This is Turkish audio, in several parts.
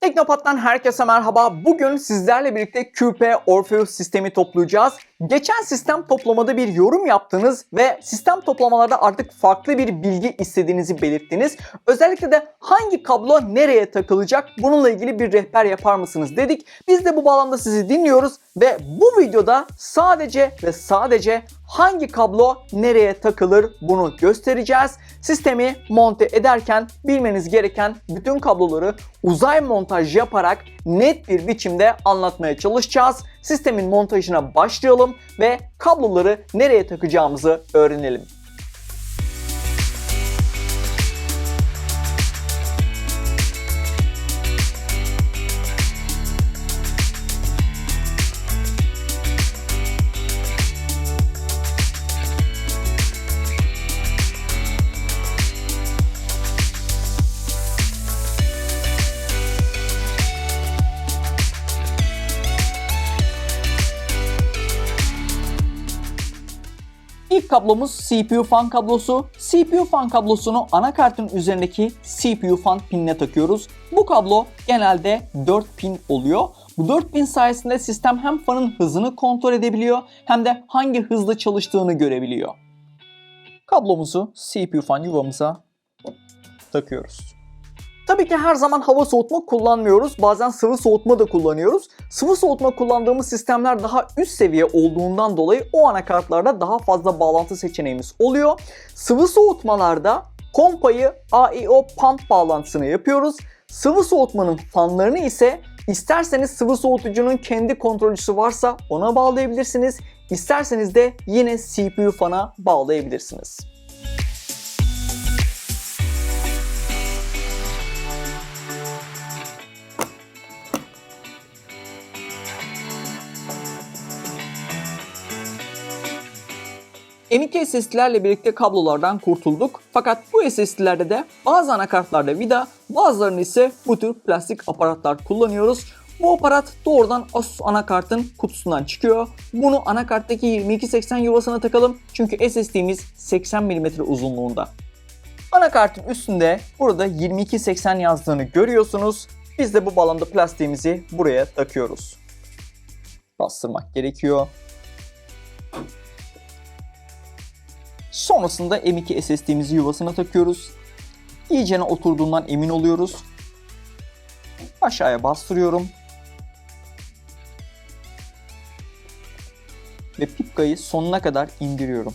Teknopat'tan herkese merhaba. Bugün sizlerle birlikte QP Orpheus sistemi toplayacağız. Geçen sistem toplamada bir yorum yaptınız ve sistem toplamalarda artık farklı bir bilgi istediğinizi belirttiniz. Özellikle de hangi kablo nereye takılacak bununla ilgili bir rehber yapar mısınız dedik. Biz de bu bağlamda sizi dinliyoruz ve bu videoda sadece ve sadece hangi kablo nereye takılır bunu göstereceğiz. Sistemi monte ederken bilmeniz gereken bütün kabloları uzay montaj yaparak net bir biçimde anlatmaya çalışacağız. Sistemin montajına başlayalım ve kabloları nereye takacağımızı öğrenelim. İlk kablomuz CPU fan kablosu. CPU fan kablosunu anakartın üzerindeki CPU fan pinine takıyoruz. Bu kablo genelde 4 pin oluyor. Bu 4 pin sayesinde sistem hem fanın hızını kontrol edebiliyor hem de hangi hızla çalıştığını görebiliyor. Kablomuzu CPU fan yuvamıza takıyoruz. Tabii ki her zaman hava soğutma kullanmıyoruz. Bazen sıvı soğutma da kullanıyoruz. Sıvı soğutma kullandığımız sistemler daha üst seviye olduğundan dolayı o anakartlarda daha fazla bağlantı seçeneğimiz oluyor. Sıvı soğutmalarda kompayı AIO pump bağlantısını yapıyoruz. Sıvı soğutmanın fanlarını ise isterseniz sıvı soğutucunun kendi kontrolcüsü varsa ona bağlayabilirsiniz. İsterseniz de yine CPU fana bağlayabilirsiniz. M.2 SSD'lerle birlikte kablolardan kurtulduk. Fakat bu SSD'lerde de bazı anakartlarda vida, bazılarını ise bu tür plastik aparatlar kullanıyoruz. Bu aparat doğrudan Asus anakartın kutusundan çıkıyor. Bunu anakarttaki 2280 yuvasına takalım çünkü SSD'miz 80 mm uzunluğunda. Anakartın üstünde burada 2280 yazdığını görüyorsunuz. Biz de bu bağlamda plastiğimizi buraya takıyoruz. Bastırmak gerekiyor. Sonrasında M2 SSD'mizi yuvasına takıyoruz. İyicene oturduğundan emin oluyoruz. Aşağıya bastırıyorum. Ve pipkayı sonuna kadar indiriyorum.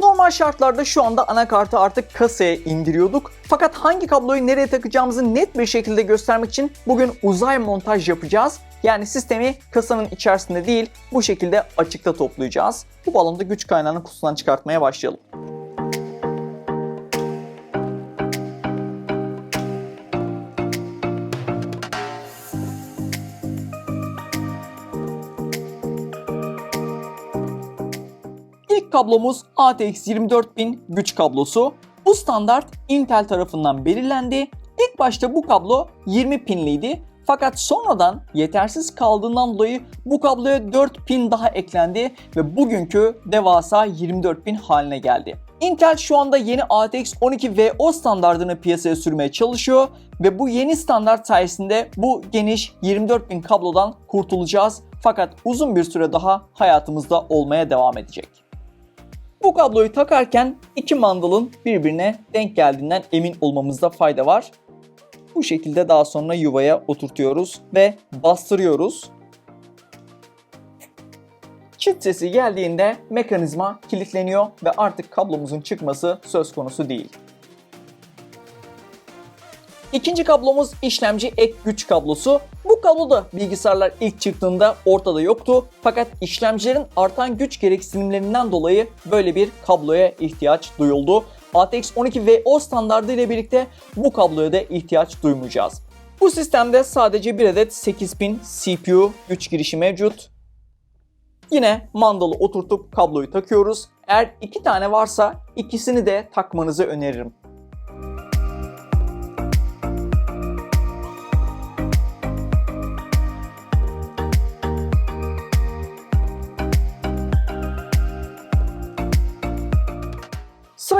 Normal şartlarda şu anda anakartı artık kasaya indiriyorduk. Fakat hangi kabloyu nereye takacağımızı net bir şekilde göstermek için bugün uzay montaj yapacağız. Yani sistemi kasanın içerisinde değil bu şekilde açıkta toplayacağız. Bu bağlamda güç kaynağını kutusundan çıkartmaya başlayalım. İlk kablomuz ATX 24000 güç kablosu. Bu standart Intel tarafından belirlendi. İlk başta bu kablo 20 pinliydi. Fakat sonradan yetersiz kaldığından dolayı bu kabloya 4 pin daha eklendi ve bugünkü devasa 24 pin haline geldi. Intel şu anda yeni ATX 12VO standartını piyasaya sürmeye çalışıyor ve bu yeni standart sayesinde bu geniş 24 pin kablodan kurtulacağız. Fakat uzun bir süre daha hayatımızda olmaya devam edecek. Bu kabloyu takarken iki mandalın birbirine denk geldiğinden emin olmamızda fayda var. Bu şekilde daha sonra yuvaya oturtuyoruz ve bastırıyoruz. Çıt sesi geldiğinde mekanizma kilitleniyor ve artık kablomuzun çıkması söz konusu değil. İkinci kablomuz işlemci ek güç kablosu. Bu kablo da bilgisayarlar ilk çıktığında ortada yoktu. Fakat işlemcilerin artan güç gereksinimlerinden dolayı böyle bir kabloya ihtiyaç duyuldu. ATX 12VO standardı ile birlikte bu kabloya da ihtiyaç duymayacağız. Bu sistemde sadece bir adet 8 pin CPU güç girişi mevcut. Yine mandalı oturtup kabloyu takıyoruz. Eğer iki tane varsa ikisini de takmanızı öneririm.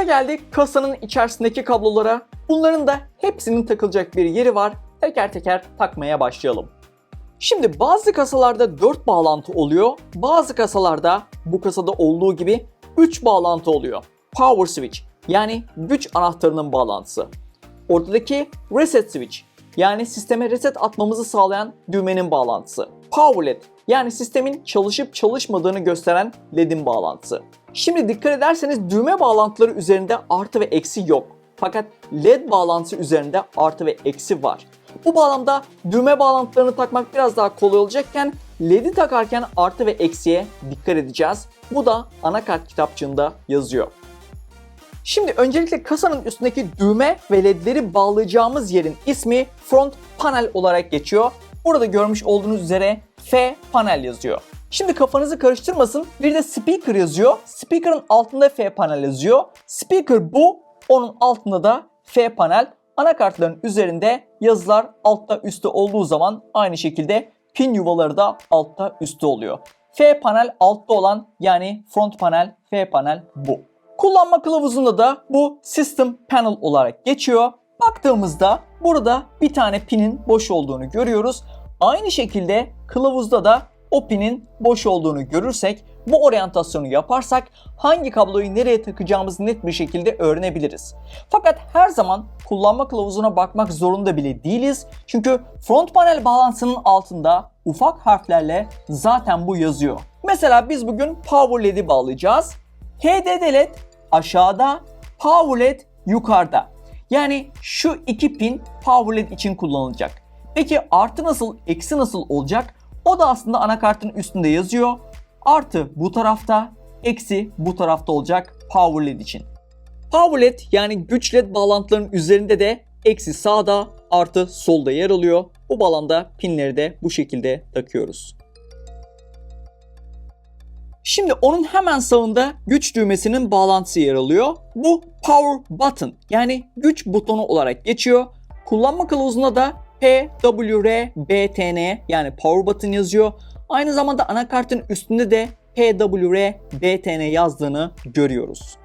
Sıra geldi kasanın içerisindeki kablolara. Bunların da hepsinin takılacak bir yeri var. Teker teker takmaya başlayalım. Şimdi bazı kasalarda 4 bağlantı oluyor. Bazı kasalarda bu kasada olduğu gibi 3 bağlantı oluyor. Power switch yani güç anahtarının bağlantısı. Ortadaki reset switch yani sisteme reset atmamızı sağlayan düğmenin bağlantısı. Power led yani sistemin çalışıp çalışmadığını gösteren ledin bağlantısı. Şimdi dikkat ederseniz düğme bağlantıları üzerinde artı ve eksi yok. Fakat led bağlantısı üzerinde artı ve eksi var. Bu bağlamda düğme bağlantılarını takmak biraz daha kolay olacakken LED'i takarken artı ve eksiye dikkat edeceğiz. Bu da anakart kitapçığında yazıyor. Şimdi öncelikle kasanın üstündeki düğme ve ledleri bağlayacağımız yerin ismi front panel olarak geçiyor. Burada görmüş olduğunuz üzere F panel yazıyor. Şimdi kafanızı karıştırmasın. Bir de speaker yazıyor. Speaker'ın altında F panel yazıyor. Speaker bu. Onun altında da F panel. Anakartların üzerinde yazılar altta üstte olduğu zaman aynı şekilde pin yuvaları da altta üstte oluyor. F panel altta olan yani front panel F panel bu. Kullanma kılavuzunda da bu System Panel olarak geçiyor. Baktığımızda burada bir tane pinin boş olduğunu görüyoruz. Aynı şekilde kılavuzda da o boş olduğunu görürsek bu oryantasyonu yaparsak hangi kabloyu nereye takacağımızı net bir şekilde öğrenebiliriz. Fakat her zaman kullanma kılavuzuna bakmak zorunda bile değiliz. Çünkü front panel bağlantısının altında ufak harflerle zaten bu yazıyor. Mesela biz bugün power led'i bağlayacağız. HDD led aşağıda, power led yukarıda. Yani şu iki pin power led için kullanılacak. Peki artı nasıl, eksi nasıl olacak? O da aslında anakartın üstünde yazıyor. Artı bu tarafta, eksi bu tarafta olacak power led için. Power led yani güç led bağlantılarının üzerinde de eksi sağda, artı solda yer alıyor. Bu bağlamda pinleri de bu şekilde takıyoruz. Şimdi onun hemen sağında güç düğmesinin bağlantısı yer alıyor. Bu power button yani güç butonu olarak geçiyor. Kullanma kılavuzunda da PWR-BTN yani power button yazıyor. Aynı zamanda anakartın üstünde de PWR-BTN yazdığını görüyoruz.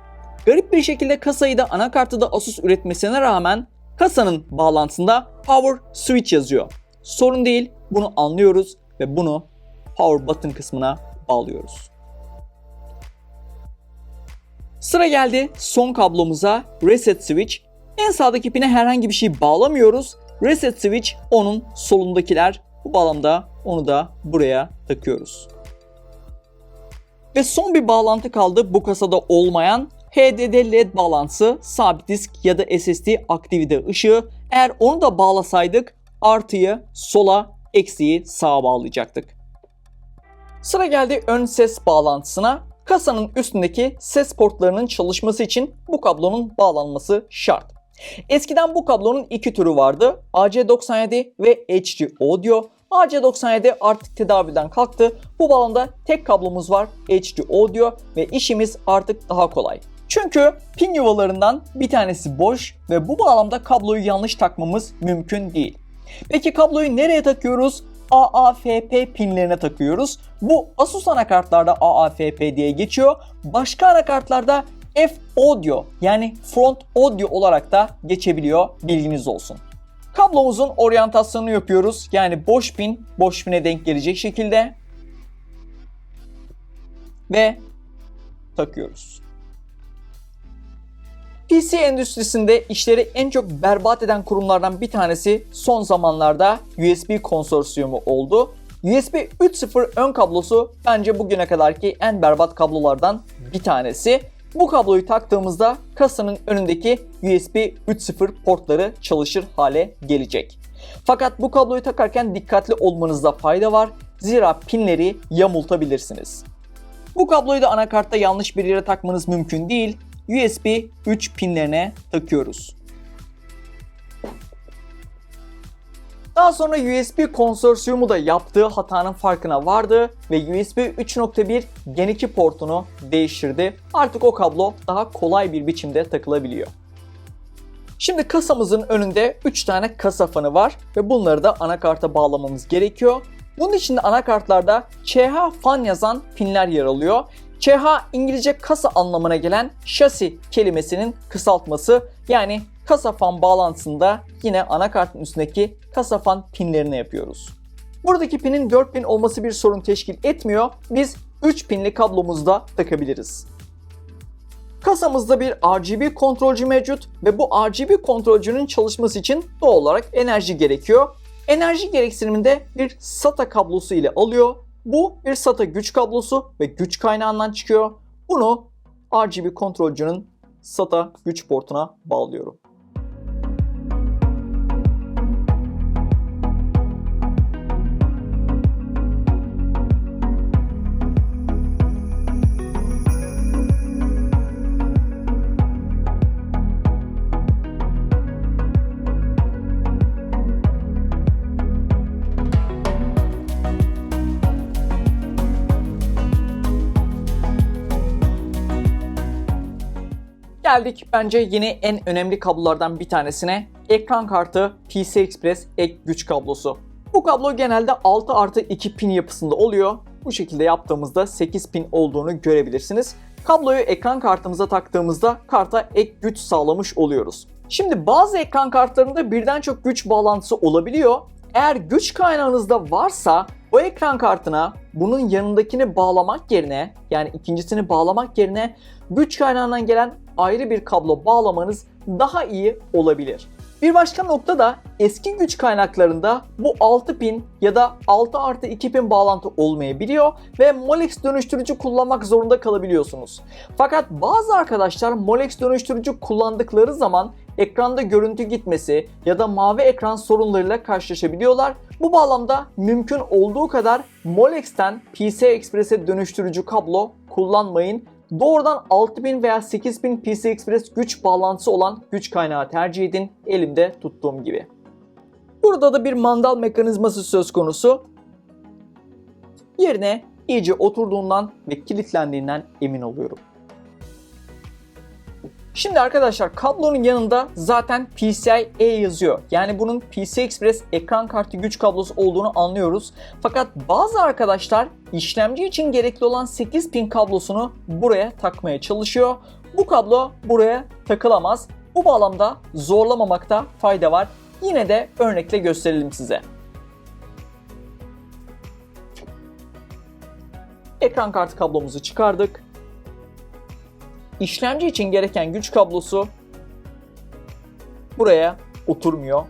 Garip bir şekilde kasayı da anakartı da Asus üretmesine rağmen kasanın bağlantısında power switch yazıyor. Sorun değil bunu anlıyoruz ve bunu power button kısmına bağlıyoruz. Sıra geldi son kablomuza reset switch. En sağdaki pine herhangi bir şey bağlamıyoruz. Reset switch onun solundakiler. Bu bağlamda onu da buraya takıyoruz. Ve son bir bağlantı kaldı bu kasada olmayan HDD LED bağlantısı, sabit disk ya da SSD aktivite ışığı. Eğer onu da bağlasaydık artıyı sola, eksiği sağa bağlayacaktık. Sıra geldi ön ses bağlantısına. Kasanın üstündeki ses portlarının çalışması için bu kablonun bağlanması şart. Eskiden bu kablonun iki türü vardı. AC97 ve HD Audio. AC97 artık tedaviden kalktı. Bu bağlamda tek kablomuz var HD Audio ve işimiz artık daha kolay. Çünkü pin yuvalarından bir tanesi boş ve bu bağlamda kabloyu yanlış takmamız mümkün değil. Peki kabloyu nereye takıyoruz? AAFP pinlerine takıyoruz. Bu Asus anakartlarda AAFP diye geçiyor. Başka anakartlarda F Audio yani Front Audio olarak da geçebiliyor. Bilginiz olsun. Kablomuzun oryantasyonunu yapıyoruz. Yani boş pin boş pine denk gelecek şekilde ve takıyoruz. PC endüstrisinde işleri en çok berbat eden kurumlardan bir tanesi son zamanlarda USB konsorsiyumu oldu. USB 3.0 ön kablosu bence bugüne kadarki en berbat kablolardan bir tanesi. Bu kabloyu taktığımızda kasanın önündeki USB 3.0 portları çalışır hale gelecek. Fakat bu kabloyu takarken dikkatli olmanızda fayda var. Zira pinleri yamultabilirsiniz. Bu kabloyu da anakartta yanlış bir yere takmanız mümkün değil. USB 3 pinlerine takıyoruz. Daha sonra USB konsorsiyumu da yaptığı hatanın farkına vardı ve USB 3.1 Gen 2 portunu değiştirdi. Artık o kablo daha kolay bir biçimde takılabiliyor. Şimdi kasamızın önünde 3 tane kasa fanı var ve bunları da anakarta bağlamamız gerekiyor. Bunun için de anakartlarda CH fan yazan pinler yer alıyor. ÇH İngilizce kasa anlamına gelen şasi kelimesinin kısaltması yani kasa fan bağlantısında yine anakartın üstündeki kasa fan pinlerine yapıyoruz. Buradaki pinin 4 pin olması bir sorun teşkil etmiyor. Biz 3 pinli kablomuzda takabiliriz. Kasamızda bir RGB kontrolcü mevcut ve bu RGB kontrolcünün çalışması için doğal olarak enerji gerekiyor. Enerji gereksiniminde bir SATA kablosu ile alıyor. Bu bir SATA güç kablosu ve güç kaynağından çıkıyor. Bunu RGB kontrolcünün SATA güç portuna bağlıyorum. Geldik bence yine en önemli kablolardan bir tanesine. Ekran kartı PC Express ek güç kablosu. Bu kablo genelde 6 artı 2 pin yapısında oluyor. Bu şekilde yaptığımızda 8 pin olduğunu görebilirsiniz. Kabloyu ekran kartımıza taktığımızda karta ek güç sağlamış oluyoruz. Şimdi bazı ekran kartlarında birden çok güç bağlantısı olabiliyor. Eğer güç kaynağınızda varsa o ekran kartına bunun yanındakini bağlamak yerine yani ikincisini bağlamak yerine güç kaynağından gelen ayrı bir kablo bağlamanız daha iyi olabilir. Bir başka nokta da eski güç kaynaklarında bu 6 pin ya da 6 artı 2 pin bağlantı olmayabiliyor ve Molex dönüştürücü kullanmak zorunda kalabiliyorsunuz. Fakat bazı arkadaşlar Molex dönüştürücü kullandıkları zaman ekranda görüntü gitmesi ya da mavi ekran sorunlarıyla karşılaşabiliyorlar. Bu bağlamda mümkün olduğu kadar Molex'ten PC Express'e dönüştürücü kablo kullanmayın. Doğrudan 6000 veya 8000 PC Express güç bağlantısı olan güç kaynağı tercih edin elimde tuttuğum gibi. Burada da bir mandal mekanizması söz konusu. Yerine iyice oturduğundan ve kilitlendiğinden emin oluyorum. Şimdi arkadaşlar kablonun yanında zaten PCIe yazıyor. Yani bunun PC Express ekran kartı güç kablosu olduğunu anlıyoruz. Fakat bazı arkadaşlar işlemci için gerekli olan 8 pin kablosunu buraya takmaya çalışıyor. Bu kablo buraya takılamaz. Bu bağlamda zorlamamakta fayda var. Yine de örnekle gösterelim size. Ekran kartı kablomuzu çıkardık işlemci için gereken güç kablosu buraya oturmuyor.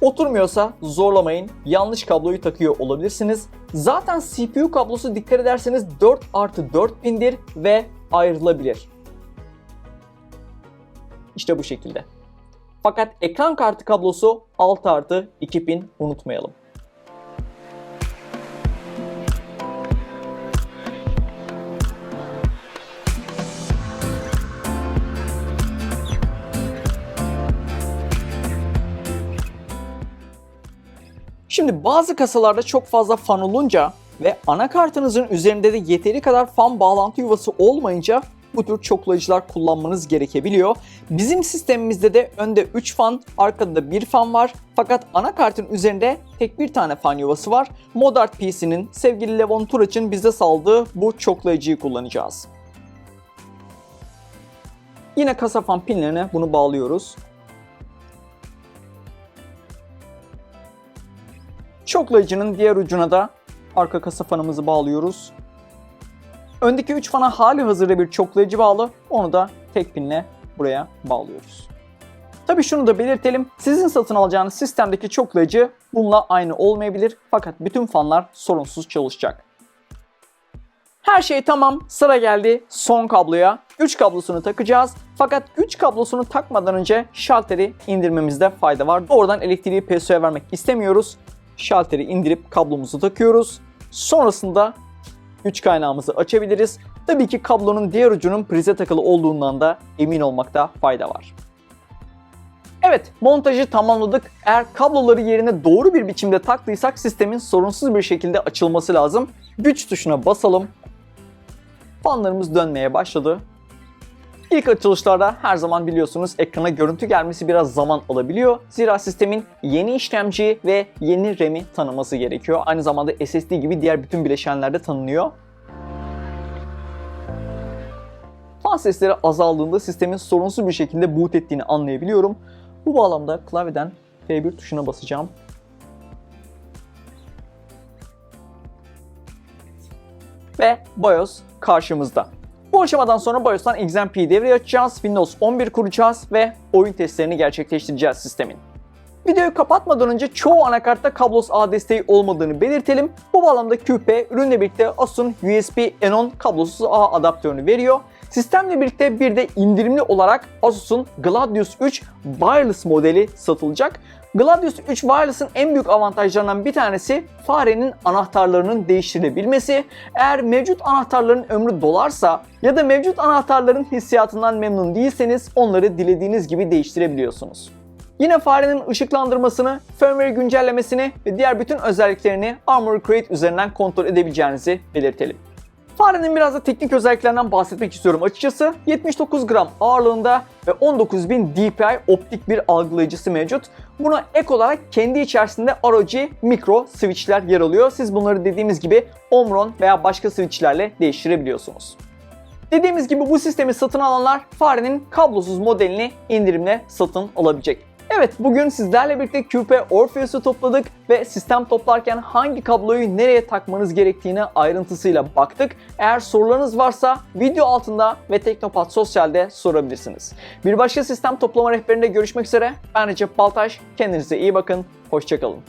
Oturmuyorsa zorlamayın. Yanlış kabloyu takıyor olabilirsiniz. Zaten CPU kablosu dikkat ederseniz 4 artı 4 pindir ve ayrılabilir. İşte bu şekilde. Fakat ekran kartı kablosu 6 artı 2 pin unutmayalım. Şimdi bazı kasalarda çok fazla fan olunca ve anakartınızın üzerinde de yeteri kadar fan bağlantı yuvası olmayınca bu tür çoklayıcılar kullanmanız gerekebiliyor. Bizim sistemimizde de önde 3 fan, arkada da 1 fan var. Fakat anakartın üzerinde tek bir tane fan yuvası var. Modart PC'nin sevgili Levon Turaç'ın bize saldığı bu çoklayıcıyı kullanacağız. Yine kasa fan pinlerine bunu bağlıyoruz. Çoklayıcının diğer ucuna da arka kasa fanımızı bağlıyoruz. Öndeki 3 fana hali hazırda bir çoklayıcı bağlı. Onu da tek pinle buraya bağlıyoruz. Tabii şunu da belirtelim. Sizin satın alacağınız sistemdeki çoklayıcı bununla aynı olmayabilir. Fakat bütün fanlar sorunsuz çalışacak. Her şey tamam. Sıra geldi son kabloya. Güç kablosunu takacağız. Fakat güç kablosunu takmadan önce şalteri indirmemizde fayda var. Doğrudan elektriği PSO'ya vermek istemiyoruz şalteri indirip kablomuzu takıyoruz. Sonrasında güç kaynağımızı açabiliriz. Tabii ki kablonun diğer ucunun prize takılı olduğundan da emin olmakta fayda var. Evet, montajı tamamladık. Eğer kabloları yerine doğru bir biçimde taktıysak sistemin sorunsuz bir şekilde açılması lazım. Güç tuşuna basalım. Fanlarımız dönmeye başladı. İlk açılışlarda her zaman biliyorsunuz ekrana görüntü gelmesi biraz zaman alabiliyor. Zira sistemin yeni işlemci ve yeni RAM'i tanıması gerekiyor. Aynı zamanda SSD gibi diğer bütün bileşenlerde tanınıyor. fan sesleri azaldığında sistemin sorunsuz bir şekilde boot ettiğini anlayabiliyorum. Bu bağlamda klavyeden F1 tuşuna basacağım. Ve BIOS karşımızda. Bu aşamadan sonra BIOS'tan XMP'yi devreye açacağız, Windows 11 kuracağız ve oyun testlerini gerçekleştireceğiz sistemin. Videoyu kapatmadan önce çoğu anakartta kablosuz ağ desteği olmadığını belirtelim. Bu bağlamda QP ürünle birlikte Asus'un USB Enon kablosuz ağ adaptörünü veriyor. Sistemle birlikte bir de indirimli olarak Asus'un Gladius 3 Wireless modeli satılacak. Gladius 3 Wireless'ın en büyük avantajlarından bir tanesi farenin anahtarlarının değiştirilebilmesi. Eğer mevcut anahtarların ömrü dolarsa ya da mevcut anahtarların hissiyatından memnun değilseniz onları dilediğiniz gibi değiştirebiliyorsunuz. Yine farenin ışıklandırmasını, firmware güncellemesini ve diğer bütün özelliklerini Armor Crate üzerinden kontrol edebileceğinizi belirtelim. Farenin biraz da teknik özelliklerinden bahsetmek istiyorum açıkçası. 79 gram ağırlığında ve 19000 dpi optik bir algılayıcısı mevcut. Buna ek olarak kendi içerisinde ROG mikro switchler yer alıyor. Siz bunları dediğimiz gibi Omron veya başka switchlerle değiştirebiliyorsunuz. Dediğimiz gibi bu sistemi satın alanlar farenin kablosuz modelini indirimle satın alabilecek. Evet bugün sizlerle birlikte QP Orpheus'u topladık ve sistem toplarken hangi kabloyu nereye takmanız gerektiğine ayrıntısıyla baktık. Eğer sorularınız varsa video altında ve Teknopat Sosyal'de sorabilirsiniz. Bir başka sistem toplama rehberinde görüşmek üzere. Ben Recep Baltaş. Kendinize iyi bakın. Hoşçakalın.